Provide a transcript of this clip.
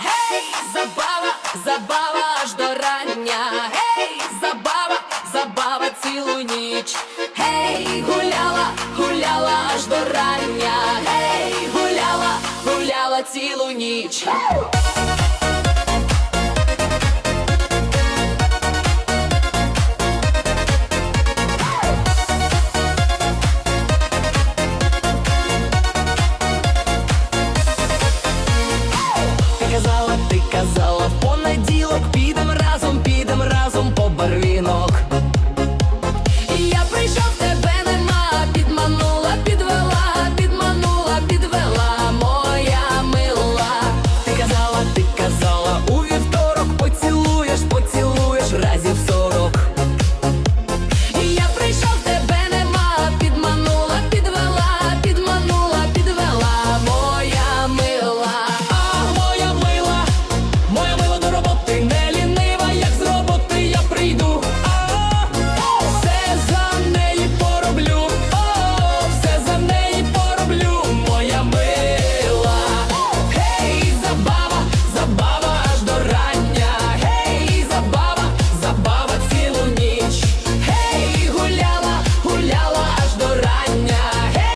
Гей, забава, забава аж до рання. Гей, забава, забава цілу ніч. Гей, гуляла, гуляла аж до рання. Гей, гуляла, гуляла цілу ніч. казала понеділок.